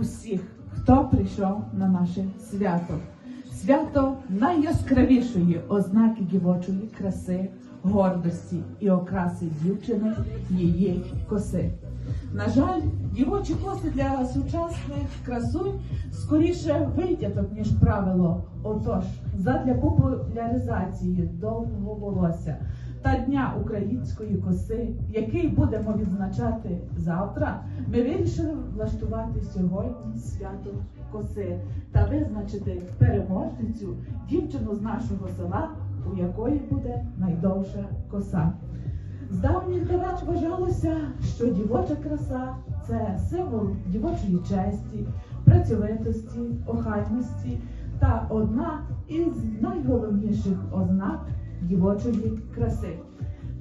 усіх, хто прийшов на наше свято. Свято найяскравішої ознаки дівочої краси, гордості і окраси дівчини її коси. На жаль, дівочі коси для сучасних красунь скоріше витяток, ніж правило. Отож, задля популяризації довгого волосся та Дня української коси, який будемо відзначати завтра, ми вирішили влаштувати сьогодні свято коси та визначити переможницю дівчину з нашого села, у якої буде найдовша коса. З давніх давен вважалося, що дівоча краса це символ дівочої честі, працьовитості, охайності та одна із найголовніших ознак дівочої краси.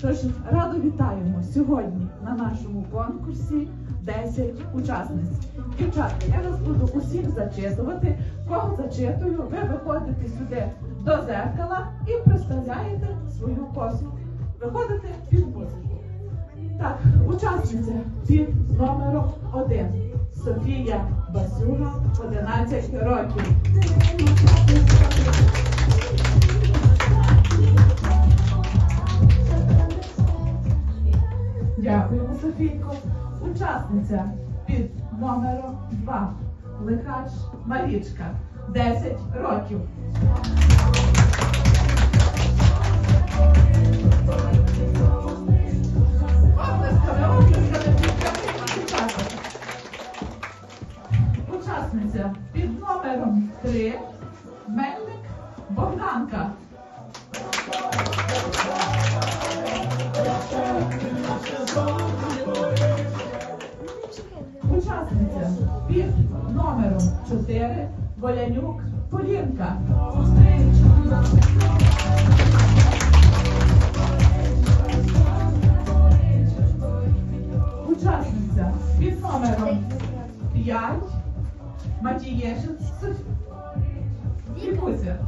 Тож радо вітаємо сьогодні на нашому конкурсі 10 учасниць. Дівчатка, я вас буду усіх зачитувати. Кого зачитую, ви виходите сюди до зеркала і представляєте свою косу. Виходите під музику. Так, учасниця під номером 1. Софія Басюга, 11 років. Софійко. Учасниця під номером 2. Лихач Марічка, 10 років. Полінка. Учасниця під номером 5 Матієшин Вікуся.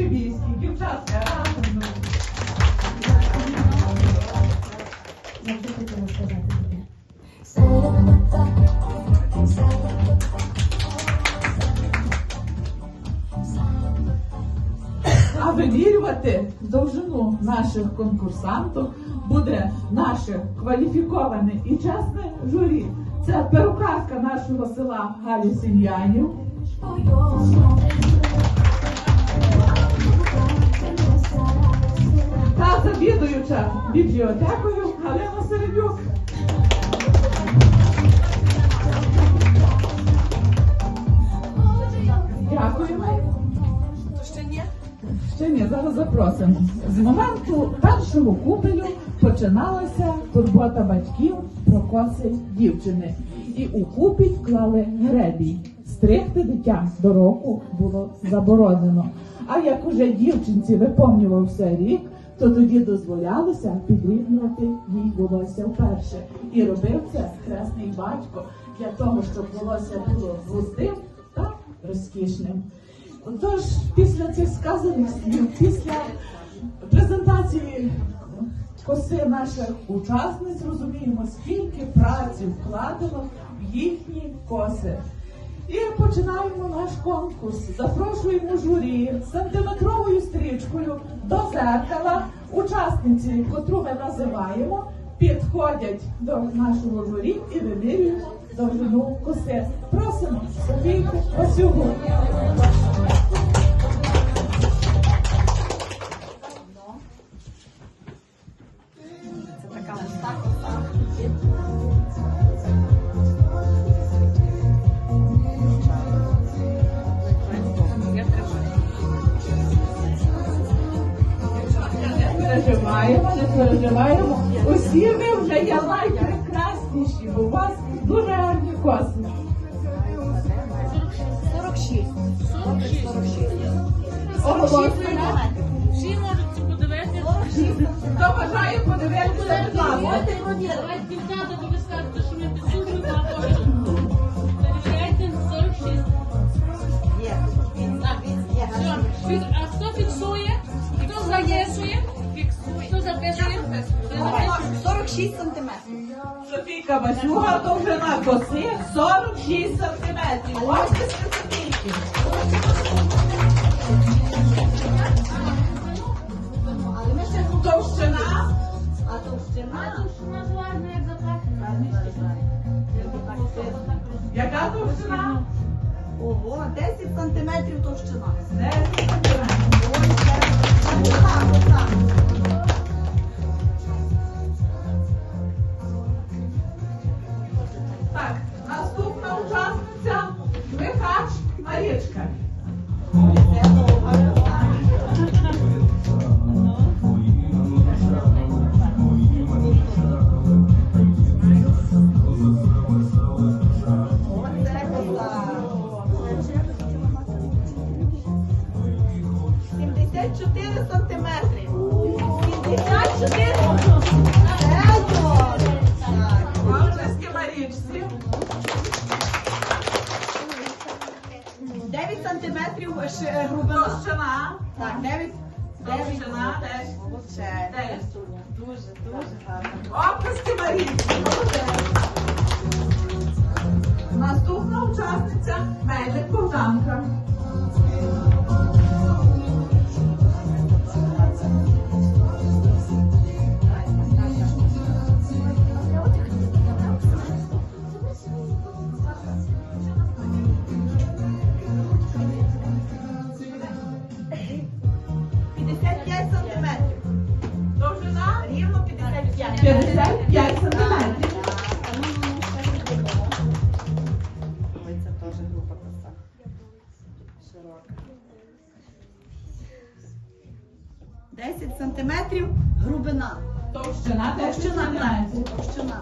Шибійські. Дівчатка, разом. Завжди хотіла сказати. А вимірювати довжину наших конкурсантів буде наше кваліфіковане і чесне журі. Це перукарка нашого села Галі Сім'янів. Завідуюча бібліотекою Галина Середюк. Дякуємо. Ще ні? Ще ні, зараз запросимо. З моменту першого купелю починалася турбота батьків про коси дівчини. І у купіль клали гребій. Стригти дитя до року було заборонено. А як уже дівчинці виповнювався рік, то тоді дозволялося підрівнювати їй волосся вперше. І робив це хресний батько для того, щоб волосся було густим та розкішним. Отож, після цих сказаних слів, після презентації коси наших учасниць, розуміємо, скільки праці вкладено в їхні коси. І починаємо наш конкурс. Запрошуємо журі сантиметровою стрічкою до зеркала. Учасниці, котру ми називаємо, підходять до нашого журі і вимірюють довжину коси. Просимо Софійку Васюгу. Це така. Переживаємо, не переживаємо. Усі ви вже є найпрекрасніші, бо у вас дуже гарні коси. 46. 46. Оголошуємо. Всі можуть подивитися. Хто бажає подивитися, будь ласка. Давайте дівчата, Записує? 46 сантиметрів. Софійка Васюга, довжина коси 46 сантиметрів. Ось це Софійки. Але ми ще Товщина а товщина. Як. Яка товщина? Ого, 10 сантиметрів товщина. 10 сантиметрів. Ось так, отак. Так, 74 сантиметри. 74 Так. Оплески Марічці. 9 сантиметрів. Так, 9. 9. Товщина теж. Оце. Дев'ять. Дуже, дуже гарно. Оплески Марічці. Наступна учасниця Медик Богданка. 55. 55 сантиметрів. Ой, це теж група коса. Широка. 10 сантиметрів грубина. Товщина Товщина. Товщина.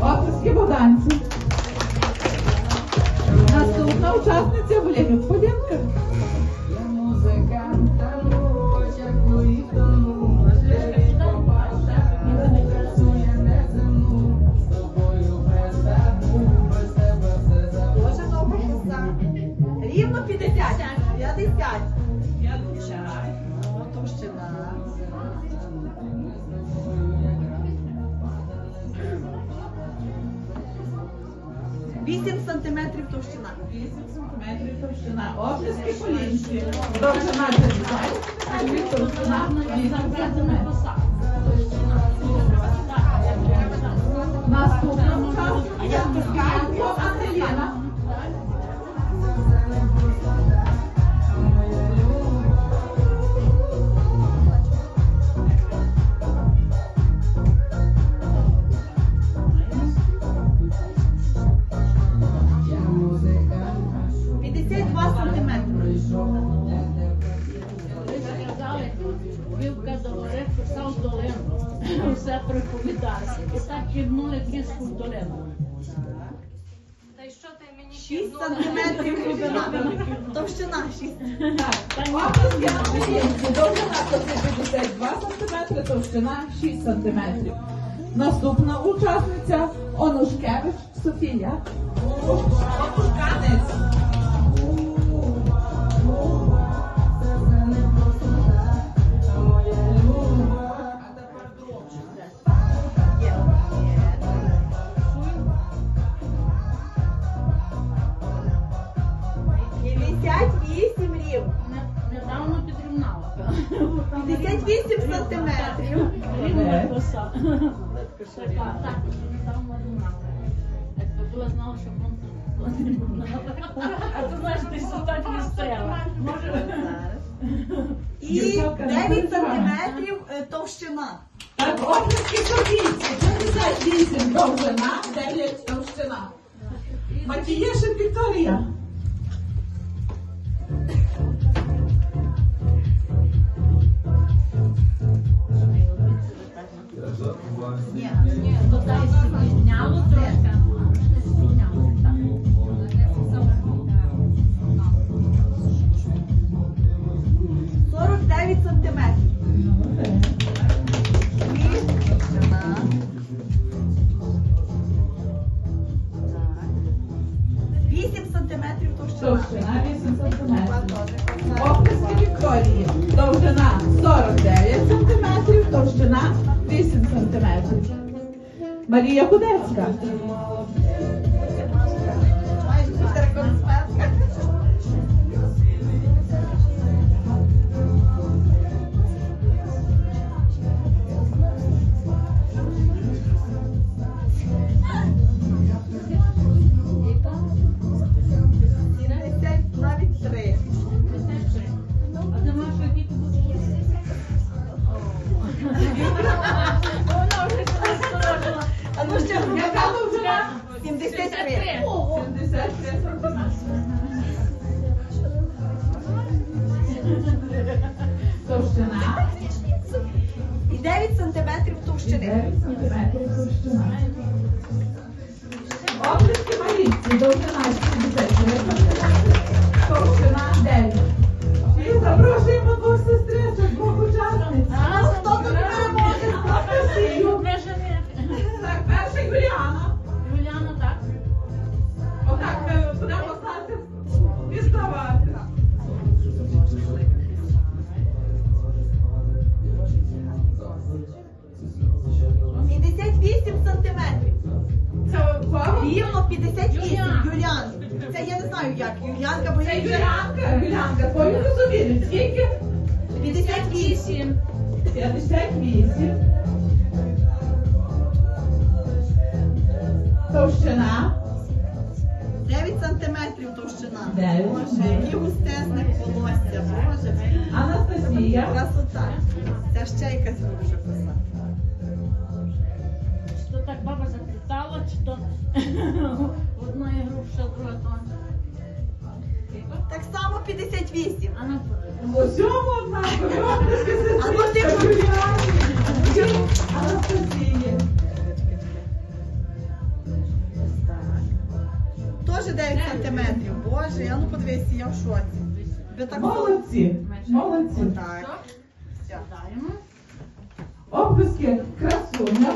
Оплески Богданці. Наступна учасниця 8 см товщина. 8 см товщина. Офіс пікулінський. Довжина дизайн. Товщина 8 см. Наступна. А я долину. Та й що ти мені 6 сантиметрів глибина. Товщина 6. Оплески Ангелінки. Довжина 152 сантиметри, товщина 6 сантиметрів. Наступна учасниця Онушкевич Софія. Онушканець. 58 сантиметрів. Була знала, що вон тут. А ти знаєш, ти так не стояла. І 9 сантиметрів е, товщина. Так, обласки корінці, 78 довжина, 9 товщина. Матієшин Вікторія. Ні. Марія Кудецька. я казвам за вас. 73. 73. Толщина. И 9 см толщина. 9 см толщина. Области мои. И дължина Рівно 58. Юліан. Це я не знаю як. Юліанка, бо я Це Юліанка. Юліанка, твою розуміли. Скільки? 58. 58. Товщина. 9 сантиметрів товщина. Боже, які густезне волосся. Боже. Анастасія. Красота. Це ще якась груша Так само 58. А ну В усьому однакові обласки А ну ти? Юліани. Теж 9 сантиметрів. Боже, я ну подивися, я в шоці. Ви так Молодці. Молодці. Так. Все. Даємо. Оплески красуня.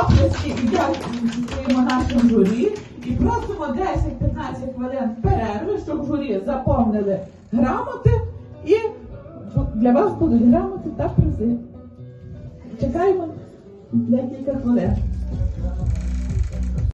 Оплески і дякуємо нашим журі. І просимо 10-15 хвилин перерви, щоб журі заповнили грамоти. І для вас будуть грамоти та призи. Чекаємо декілька хвилин.